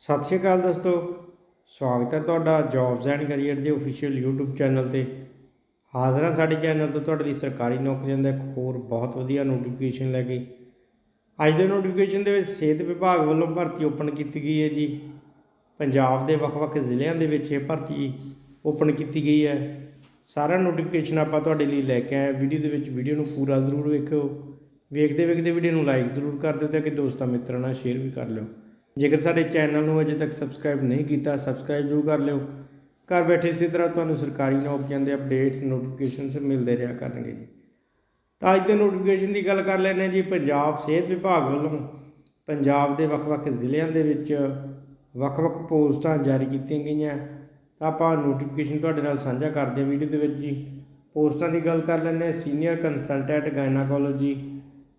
ਸਤਿ ਸ਼੍ਰੀ ਅਕਾਲ ਦੋਸਤੋ, ਸਵਾਗਤ ਹੈ ਤੁਹਾਡਾ ਜੌਬਸ ਐਂਡ ਕੈਰੀਅਰ ਦੇ ਅਫੀਸ਼ੀਅਲ YouTube ਚੈਨਲ ਤੇ। ਹਾਜ਼ਰ ਹਾਂ ਸਾਡੇ ਚੈਨਲ ਤੋਂ, ਤੁਹਾਡੇ ਲਈ ਸਰਕਾਰੀ ਨੌਕਰੀਆਂ ਦਾ ਇੱਕ ਹੋਰ ਬਹੁਤ ਵਧੀਆ ਨੋਟੀਫਿਕੇਸ਼ਨ ਲੈ ਕੇ। ਅੱਜ ਦੇ ਨੋਟੀਫਿਕੇਸ਼ਨ ਦੇ ਵਿੱਚ ਸਿਹਤ ਵਿਭਾਗ ਵੱਲੋਂ ਭਰਤੀ ਓਪਨ ਕੀਤੀ ਗਈ ਹੈ ਜੀ। ਪੰਜਾਬ ਦੇ ਵੱਖ-ਵੱਖ ਜ਼ਿਲ੍ਹਿਆਂ ਦੇ ਵਿੱਚ ਇਹ ਭਰਤੀ ਓਪਨ ਕੀਤੀ ਗਈ ਹੈ। ਸਾਰਾ ਨੋਟੀਫਿਕੇਸ਼ਨ ਆਪਾਂ ਤੁਹਾਡੇ ਲਈ ਲੈ ਕੇ ਆਏ ਵੀਡੀਓ ਦੇ ਵਿੱਚ ਵੀਡੀਓ ਨੂੰ ਪੂਰਾ ਜ਼ਰੂਰ ਵੇਖਿਓ। ਵੇਖਦੇ ਵੇਖਦੇ ਵੀਡੀਓ ਨੂੰ ਲਾਈਕ ਜ਼ਰੂਰ ਕਰ ਦਿਓ ਤੇ ਕਿ ਦੋਸਤਾਂ ਮਿੱਤਰਾਂ ਨਾਲ ਸ਼ੇਅਰ ਵੀ ਕਰ ਲਿਓ। ਜੇਕਰ ਸਾਡੇ ਚੈਨਲ ਨੂੰ ਅਜੇ ਤੱਕ ਸਬਸਕ੍ਰਾਈਬ ਨਹੀਂ ਕੀਤਾ ਸਬਸਕ੍ਰਾਈਬ ਜ਼ਰੂਰ ਕਰ ਲਿਓ। ਘਰ ਬੈਠੇ ਇਸੇ ਤਰ੍ਹਾਂ ਤੁਹਾਨੂੰ ਸਰਕਾਰੀ ਨੌਕਰੀਆਂ ਦੇ ਅਪਡੇਟਸ ਨੋਟੀਫਿਕੇਸ਼ਨਸ ਮਿਲਦੇ ਰਿਹਾ ਕਰਨਗੇ ਜੀ। ਤਾਂ ਅੱਜ ਦੇ ਨੋਟੀਫਿਕੇਸ਼ਨ ਦੀ ਗੱਲ ਕਰ ਲੈਂਦੇ ਹਾਂ ਜੀ, ਪੰਜਾਬ ਸਿਹਤ ਵਿਭਾਗ ਵੱਲੋਂ ਪੰਜਾਬ ਦੇ ਵੱਖ-ਵੱਖ ਜ਼ਿਲ੍ਹਿਆਂ ਦੇ ਵਿੱਚ ਵੱਖ-ਵੱਖ ਪੋਸਟਾਂ ਜਾਰੀ ਕੀਤੀਆਂ ਗਈਆਂ। ਤਾਂ ਆਪਾਂ ਨੋਟੀਫਿਕੇਸ਼ਨ ਤੁਹਾਡੇ ਨਾਲ ਸਾਂਝਾ ਕਰਦੇ ਹਾਂ ਵੀਡੀਓ ਦੇ ਵਿੱਚ ਜੀ। ਪੋਸਟਾਂ ਦੀ ਗੱਲ ਕਰ ਲੈਂਦੇ ਹਾਂ senior consultant gynaecology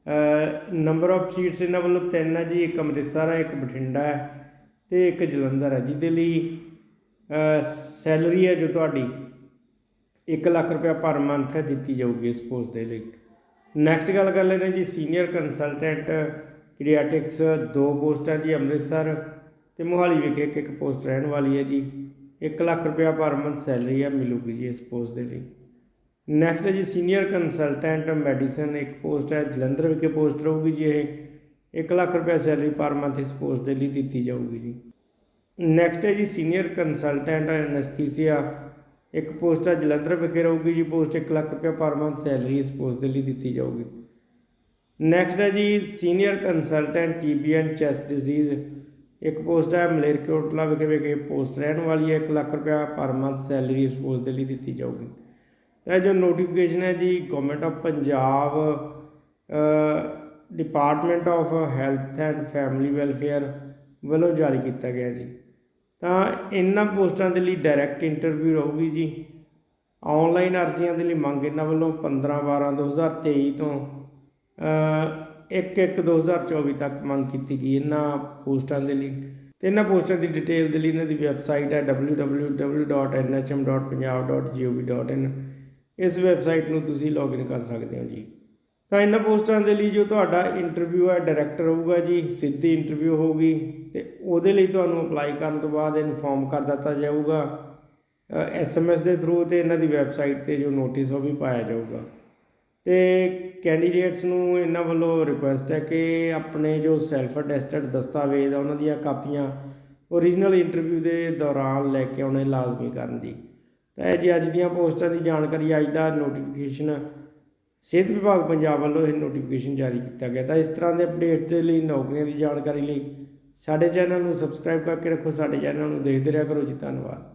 number of seats ਇਹਨਾਂ ਵੱਲੋਂ ਤਿੰਨ ਹੈ ਜੀ, ਇੱਕ ਅੰਮ੍ਰਿਤਸਰ ਹੈ ਇੱਕ ਬਠਿੰਡਾ ਹੈ ਤੇ ਇੱਕ ਜਲੰਧਰ ਹੈ ਜਿਹਦੇ ਲਈ ਸੈਲਰੀ ਹੈ ਜੋ ਤੁਹਾਡੀ 1 ਲੱਖ ਰੁਪਏ ਪਰ ਮੰਥ ਹੈ ਦਿੱਤੀ ਜਾਊਗੀ ਇਸ ਪੋਸਟ ਦੇ ਲਈ। ਨੈਕਸਟ ਗੱਲ ਕਰ ਲੈਂਦੇ ਜੀ ਸੀਨੀਅਰ ਕੰਸਲਟੈਂਟ ਪੀਡੀਆਟ੍ਰਿਕਸ ਦੋ ਪੋਸਟਾਂ ਜੀ, ਅੰਮ੍ਰਿਤਸਰ ਤੇ ਮੋਹਾਲੀ ਵਿਖੇ ਇੱਕ ਇੱਕ ਪੋਸਟ ਰਹਿਣ ਵਾਲੀ ਹੈ ਜੀ। 1 ਲੱਖ ਰੁਪਏ ਪਰ ਮੰਥ ਸੈਲਰੀ ਹੈ ਮਿਲੂਗੀ ਜੀ ਇਸ ਪੋਸਟ ਦੇ ਲਈ। ਨੈਕਸਟ ਹੈ ਜੀ ਸੀਨੀਅਰ ਕੰਸਲਟੈਂਟ ਮੈਡੀਸਨ ਇੱਕ ਪੋਸਟ ਹੈ, ਜਲੰਧਰ ਵਿਖੇ ਪੋਸਟ ਰਹੂਗੀ ਜੀ ਇਹ। 1 ਲੱਖ ਰੁਪਏ ਸੈਲਰੀ ਪਰ ਮੰਥ ਇਸ ਪੋਸਟ ਦੇ ਲਈ ਦਿੱਤੀ ਜਾਊਗੀ ਜੀ। ਨੈਕਸਟ ਹੈ ਜੀ ਸੀਨੀਅਰ ਕੰਸਲਟੈਂਟ ਐਨਸਥੀਸੀਆ ਇੱਕ ਪੋਸਟ ਹੈ, ਜਲੰਧਰ ਵਿਖੇ ਰਹੂਗੀ ਜੀ ਪੋਸਟ 1 ਲੱਖ ਰੁਪਏ ਪਰ ਮੰਥ ਸੈਲਰੀ ਇਸ ਪੋਸਟ ਦੇ ਲਈ ਦਿੱਤੀ ਜਾਊਗੀ। ਨੈਕਸਟ ਹੈ ਜੀ senior consultant TB and chest disease ਇੱਕ ਪੋਸਟ ਹੈ, ਮਲੇਰਕੋਟਲਾ ਵਿਖੇ ਵਿਖੇ ਪੋਸਟ ਰਹਿਣ ਵਾਲੀ ਹੈ 1 ਲੱਖ ਰੁਪਏ ਪਰ ਮੰਥ ਸੈਲਰੀ ਇਸ ਪੋਸਟ ਦੇ ਲਈ ਦਿੱਤੀ ਜਾਊਗੀ। ਇਹ ਜੋ ਨੋਟੀਫਿਕੇਸ਼ਨ ਹੈ ਜੀ government of Punjab department of health and family welfare ਵੱਲੋਂ ਜਾਰੀ ਕੀਤਾ ਗਿਆ ਜੀ। ਤਾਂ ਇਹਨਾਂ ਪੋਸਟਾਂ ਦੇ ਲਈ ਡਾਇਰੈਕਟ ਇੰਟਰਵਿਊ ਰਹੂਗੀ ਜੀ। ਆਨਲਾਈਨ ਅਰਜ਼ੀਆਂ ਦੇ ਲਈ ਮੰਗ ਇਹਨਾਂ ਵੱਲੋਂ 15 12 2023 ਤੋਂ 1 1 2024 ਤੱਕ ਮੰਗ ਕੀਤੀ ਗਈ ਇਹਨਾਂ ਪੋਸਟਾਂ ਦੇ ਲਈ। ਤੇ ਇਹਨਾਂ ਪੋਸਟਾਂ ਦੀ ਡਿਟੇਲ ਦੇ ਲਈ ਇਹਨਾਂ ਦੀ ਵੈਬਸਾਈਟ ਹੈ www.nhm.punjab.gov.in ਇਸ ਵੈਬਸਾਈਟ ਨੂੰ ਤੁਸੀਂ ਲੌਗਇਨ ਕਰ ਸਕਦੇ ਹੋ ਜੀ। ਤਾਂ ਇਹਨਾਂ ਪੋਸਟਾਂ ਦੇ ਲਈ ਜੋ ਤੁਹਾਡਾ ਇੰਟਰਵਿਊ ਹੈ ਡਾਇਰੈਕਟਰ ਰਹੂਗਾ ਜੀ, ਸਿੱਧੀ ਇੰਟਰਵਿਊ ਹੋਊਗੀ ਤੇ ਉਹਦੇ ਲਈ ਤੁਹਾਨੂੰ ਅਪਲਾਈ ਕਰਨ ਤੋਂ ਬਾਅਦ ਇਨਫੋਰਮ ਕਰ ਦਿੱਤਾ ਜਾਊਗਾ। ਐਸਐਮਐਸ ਦੇ ਥਰੂ ਤੇ ਇਹਨਾਂ ਦੀ ਵੈਬਸਾਈਟ ਤੇ ਜੋ ਨੋਟਿਸ ਉਹ ਵੀ ਪਾਇਆ ਜਾਊਗਾ। ਤੇ ਕੈਂਡੀਡੇਟਸ ਨੂੰ ਇਹਨਾਂ ਵੱਲੋਂ ਰਿਕੁਐਸਟ ਹੈ ਕਿ ਆਪਣੇ ਜੋ ਸੈਲਫ ਅਟੈਸਟਡ ਦਸਤਾਵੇਜ਼ ਆ, ਉਹਨਾਂ ਦੀਆਂ ਕਾਪੀਆਂ ਓਰੀਜਨਲ ਇੰਟਰਵਿਊ ਦੇ ਦੌਰਾਨ ਲੈ ਕੇ ਆਉਣੇ ਲਾਜ਼ਮੀ ਕਰਨ ਜੀ। ਤਾਂ ਇਹ ਜੀ ਅੱਜ ਦੀਆਂ ਪੋਸਟਾਂ ਦੀ ਜਾਣਕਾਰੀ, ਅੱਜ ਦਾ ਨੋਟੀਫਿਕੇਸ਼ਨ ਸਿਹਤ ਵਿਭਾਗ ਪੰਜਾਬ ਵੱਲੋਂ ਇਹ ਨੋਟੀਫਿਕੇਸ਼ਨ ਜਾਰੀ ਕੀਤਾ ਗਿਆ। ਤਾਂ ਇਸ ਤਰ੍ਹਾਂ ਦੇ ਅਪਡੇਟ ਦੇ ਲਈ ਨੌਕਰੀਆਂ ਦੀ ਜਾਣਕਾਰੀ ਲਈ ਸਾਡੇ ਚੈਨਲ ਨੂੰ ਸਬਸਕ੍ਰਾਈਬ ਕਰਕੇ ਰੱਖੋ, ਸਾਡੇ ਚੈਨਲ ਨੂੰ ਦੇਖਦੇ ਰਿਹਾ ਕਰੋ ਜੀ, ਧੰਨਵਾਦ।